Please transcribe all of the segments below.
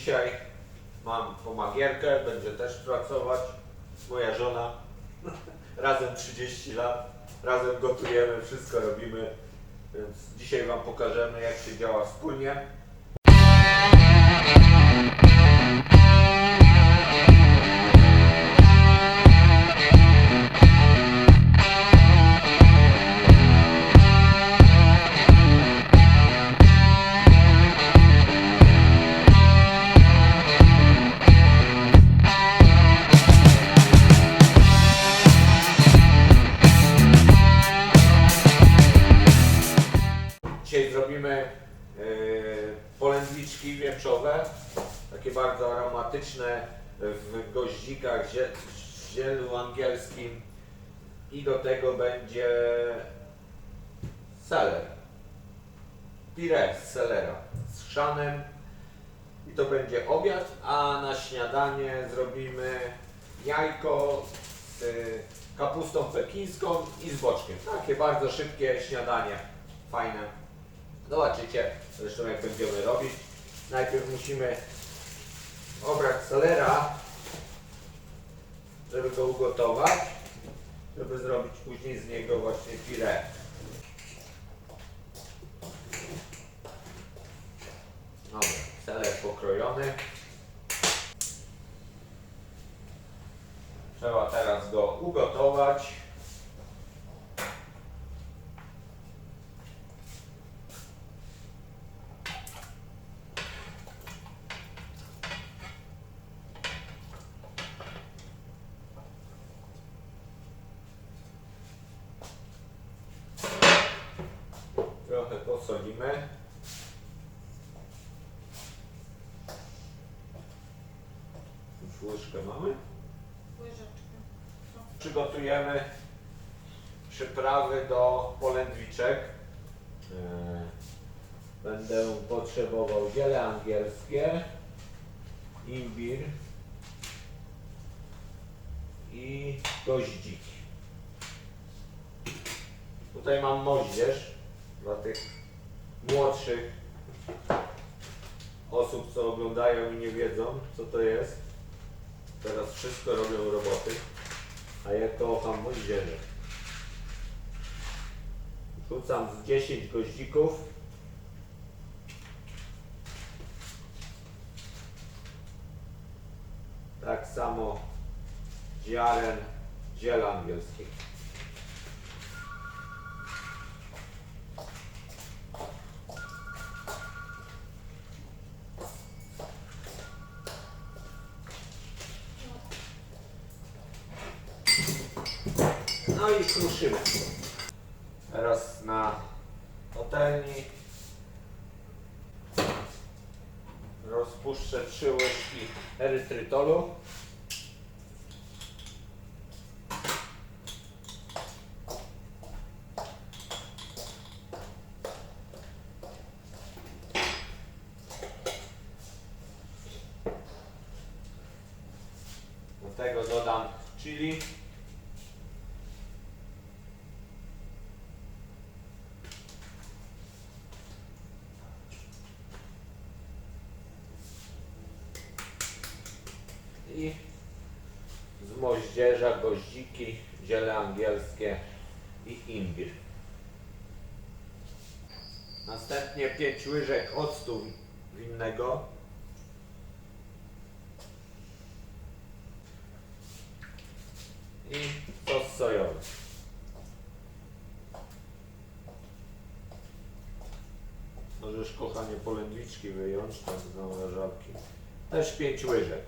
Dzisiaj mam pomagierkę, będzie też pracować. Moja żona. Razem 30 lat. Razem gotujemy, wszystko robimy. Więc dzisiaj Wam pokażemy jak się działa wspólnie. Dzisiaj zrobimy yy, polędwiczki wieprzowe, takie bardzo aromatyczne w goździkach, zie, zielu angielskim i do tego będzie seler, pire z selera z chrzanem i to będzie obiad, a na śniadanie zrobimy jajko z y, kapustą pekińską i z boczkiem. Takie bardzo szybkie śniadanie, fajne. Zobaczycie zresztą jak będziemy robić. Najpierw musimy obrać selera, żeby go ugotować, żeby zrobić później z niego właśnie pire. Dobra, seler pokrojony. Trzeba teraz go ugotować. Trochę posolimy. Już łyżkę mamy. Łyżeczkę. Przygotujemy przyprawy do polędwiczek. E, Będę potrzebował ziele angielskie, imbir i goździki. Tutaj mam moździerz dla tych młodszych osób, co oglądają i nie wiedzą, co to jest. Teraz wszystko robią roboty, a ja kocham moździerze. Rzucam z 10 goździków. Tak samo ziaren ziela angielskiego. No i kruszymy. Teraz na patelni rozpuszczę 3 łyżki erytrytolu. Do tego dodam chili. I z moździerza goździki, ziele angielskie i imbir. Następnie 5 łyżek octu winnego. I sos sojowy. Możesz kochanie polędwiczki wyjąć tam z zamrażarki. Też 5 łyżek.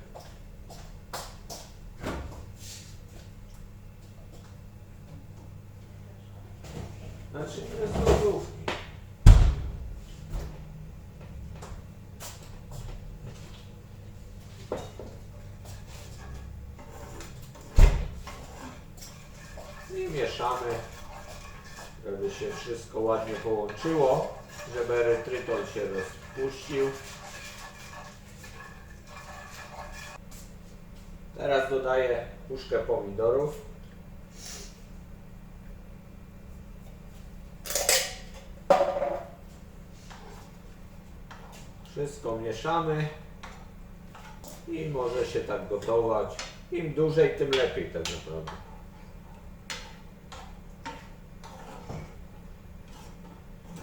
Nie z lodówki. I mieszamy, żeby się wszystko ładnie połączyło, żeby erytrytol się rozpuścił. Teraz dodaję puszkę pomidorów. Wszystko mieszamy. i może się tak gotować. Im dłużej, tym lepiej tak naprawdę.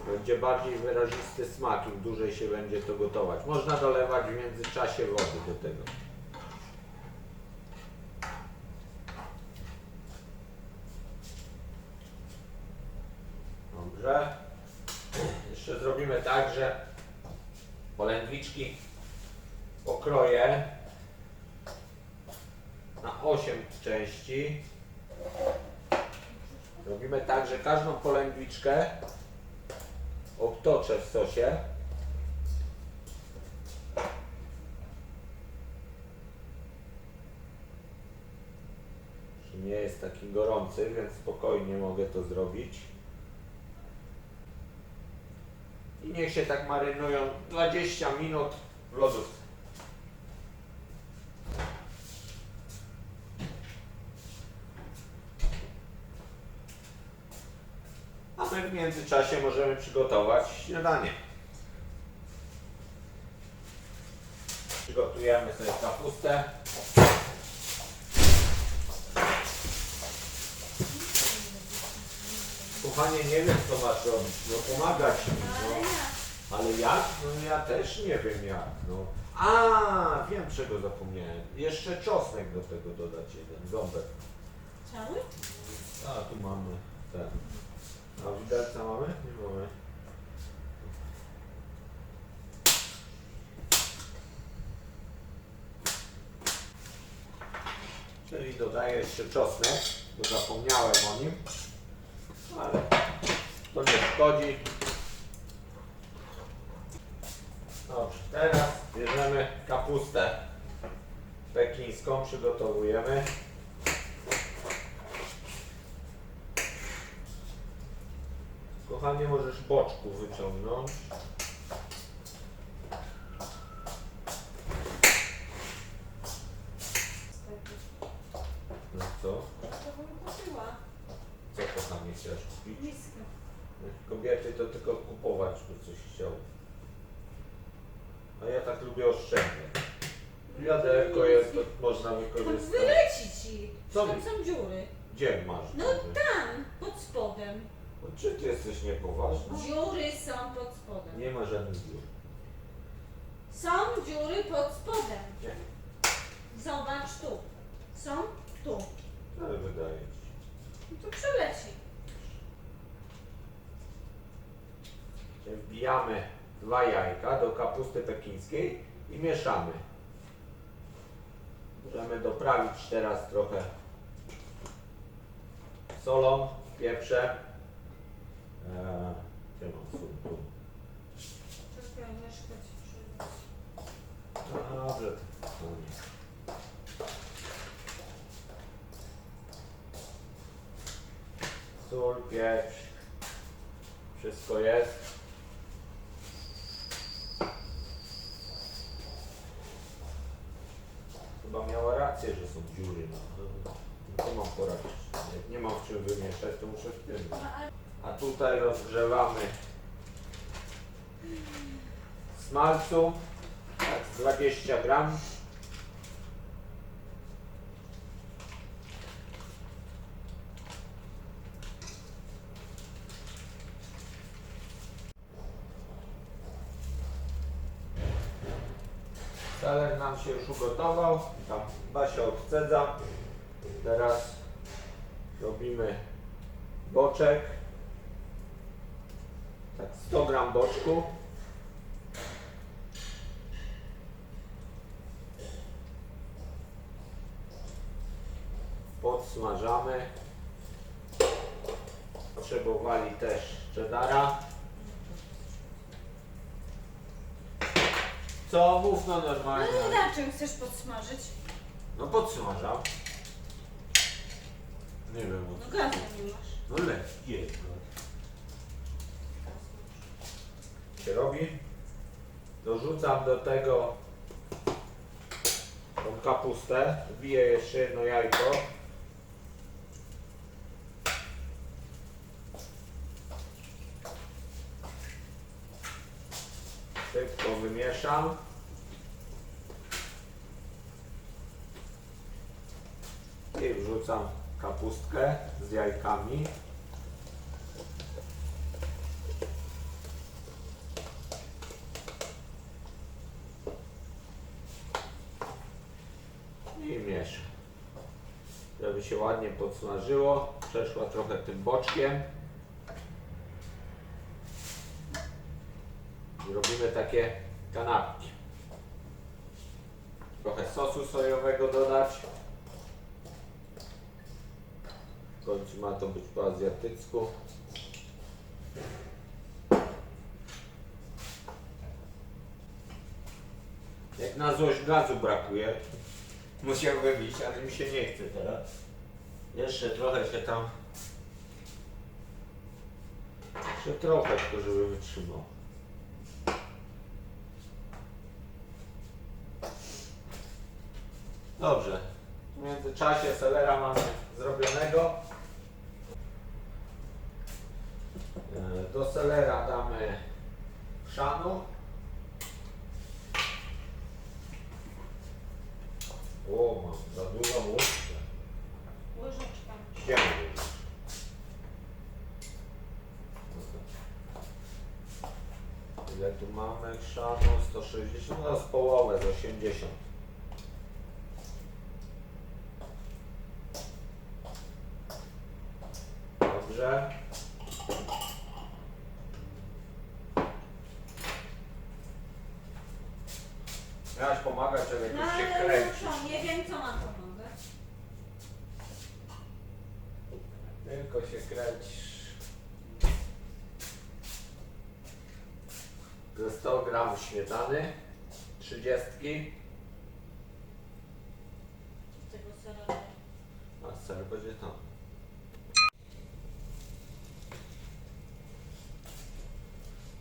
Będzie bardziej wyrazisty smak, im dłużej się będzie to gotować. Można dolewać w międzyczasie wody do tego. Dobrze. Jeszcze zrobimy tak, że polędwiczki pokroję na 8 części. Robimy tak, że każdą polędwiczkę obtoczę w sosie. Nie jest taki gorący, więc spokojnie mogę to zrobić. I niech się tak marynują 20 minut w lodówce. A my w międzyczasie możemy przygotować śniadanie. Przygotujemy sobie kapustę. Kochanie, nie wiem co masz robić, no pomagać mi, no. Ale jak? No ja też nie wiem jak, no. A, wiem czego zapomniałem. Jeszcze czosnek do tego dodać jeden, ząbek. Cały? A, tu mamy ten. A widelca mamy? Nie mamy. Czyli dodaję jeszcze czosnek, bo zapomniałem o nim. Ale to nie szkodzi. Dobrze, teraz bierzemy kapustę pekińską, przygotowujemy. Kochanie, możesz boczku wyciągnąć. No co? To bym. Co kochanie chciałeś kupić? Kobiety to tylko kupować, by coś chciał. A ja tak lubię oszczędzać. Wiaderko jest, to można wykorzystać. wyleci ci. Co Tam są dziury. Gdzie masz? No dziury? tam, pod spodem. No, Czy ty jesteś niepoważny? Dziury są pod spodem. Nie ma żadnych dziur. Są dziury pod spodem. Nie. Zobacz tu. Są tu. Ale wydaje ci się. No to. Czyli Wbijamy dwa jajka do kapusty pekińskiej i mieszamy. Możemy doprawić teraz trochę solą, pieprzem. Eee, gdzie mam sól? Tu. Czekaj, myszkę ci. Dobrze. Sól, pieprz. Wszystko jest. Chyba miała rację, że są dziury. No. Mam poradzić. Jak nie mam w czym wymieszać, to muszę w tym. A tutaj rozgrzewamy smalcu, tak z 20 gram. Taler nam się już ugotował, tam Basia odcedza. Teraz robimy boczek. Tak 100 gram boczku. Podsmażamy. Potrzebowali też cheddara. Co? Mów no No normalnie. i na czym chcesz podsmażyć? No podsmażam. Nie wiem. No gazu nie masz. No leć, jedź. No. się robi. Dorzucam do tego tą kapustę. Wbiję jeszcze jedno jajko. Tylko wymieszam. I wrzucam kapustkę z jajkami. I mieszam. Żeby się ładnie podsmażyło, przeszła trochę tym boczkiem. Robimy takie kanapki. Trochę sosu sojowego dodać. W końcu ma to być po azjatycku. Jak na złość gazu brakuje, musiałbym iść, ale mi się nie chce teraz. Jeszcze trochę się tam... Jeszcze trochę tylko, żeby wytrzymał. Dobrze. W międzyczasie selera mamy zrobionego. E, Do selera damy chrzanu. O, mam za dużą łyżkę. Łyżeczka. Gdzie mam łyżeczkę? Ile tu mamy chrzanu? 160, no z połowę, z 80. Dobrze. Miałaś pomagać, ale No jakoś się ale kręcisz. co, nie wiem co mam pomagać. Tylko się kręcisz. Ze 100 gram śmietany, 30, Tego serera. a ser będzie tam.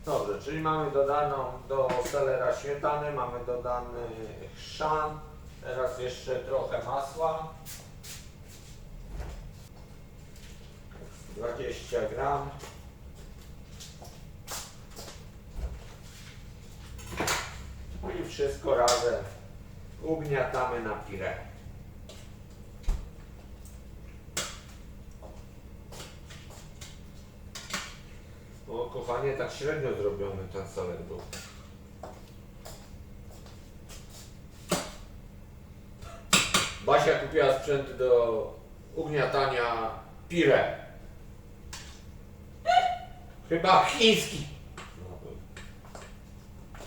Dobrze, czyli mamy dodaną do selera śmietany, mamy dodany chrzan, teraz jeszcze trochę masła. 20 gram. I wszystko razem ugniatamy na pire. O kochanie, tak średnio zrobiony ten soler był. Basia kupiła sprzęt do ugniatania pire. Chyba chiński.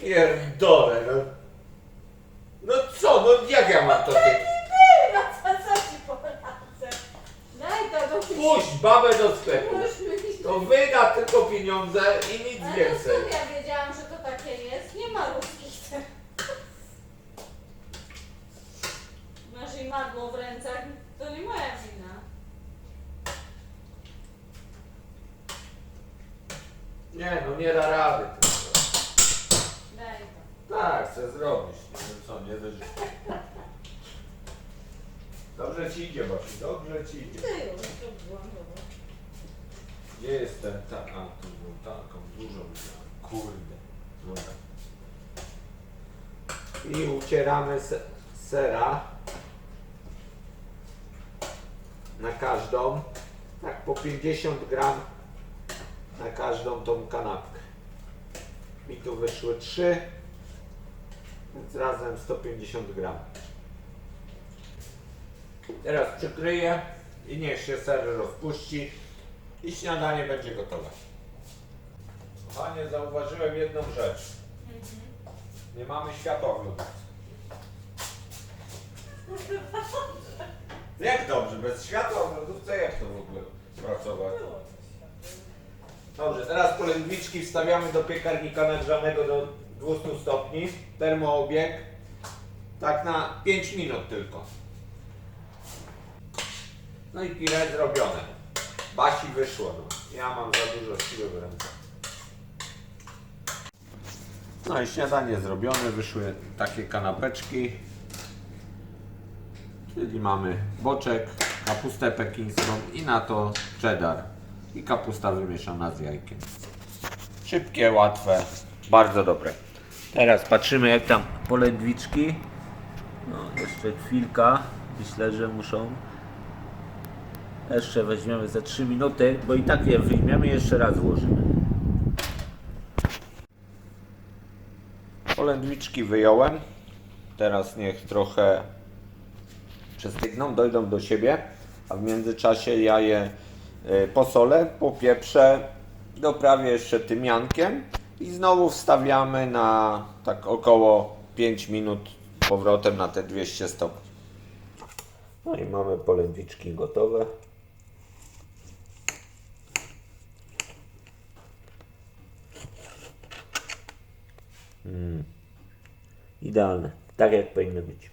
Pierdolę, no. No co, no jak ja mam to ty? No co, co ci poradzę? Daj to do Puść babę do sklepu. To wyda tylko pieniądze i nic Ale więcej. skąd ja wiedziałam, że to takie jest? Nie ma ruskich cen. Masz i madło w rękach, to nie moja wina. Nie, no nie da rady. To. Tak, chcę zrobić. Nie wiem co, nie dość. Dobrze ci idzie, Basiu, dobrze ci idzie. Ty już, to byłam dobra. Gdzie jest ten, ta, a tu był taką dużą miałem. Kurde. Dobra. I ucieramy se, sera na każdą, tak po 50 gram na każdą tą kanapkę. Mi tu wyszły 3, więc razem 150 gram. Teraz przykryję i niech się ser rozpuści i śniadanie będzie gotowe. Kochanie, zauważyłem jedną rzecz. Nie mamy światłowodów. Jak dobrze, bez światła w lodówce jak to w ogóle pracować? Dobrze, teraz polędwiczki wstawiamy do piekarnika nagrzanego do 200 stopni. Termoobieg. Tak na 5 minut tylko. No i pire zrobione. Basi wyszło. No. Ja mam za dużo siły w ręce. No i śniadanie zrobione. Wyszły takie kanapeczki. Czyli mamy boczek, kapustę pekińską i na to cheddar. I kapusta wymieszana z jajkiem. Szybkie, łatwe, bardzo dobre. Teraz patrzymy jak tam polędwiczki. No, jeszcze chwilka. Myślę, że muszą Jeszcze weźmiemy ze 3 minuty, bo i tak je wyjmiemy jeszcze raz włożymy. Polędwiczki wyjąłem. Teraz niech trochę przestygną, dojdą do siebie, a w międzyczasie ja je y, posolę, popieprzę, doprawię jeszcze tymiankiem i znowu wstawiamy na tak około 5 minut powrotem na te 200 stopni. No i mamy polędwiczki gotowe. Idealne, tak jak powinno być.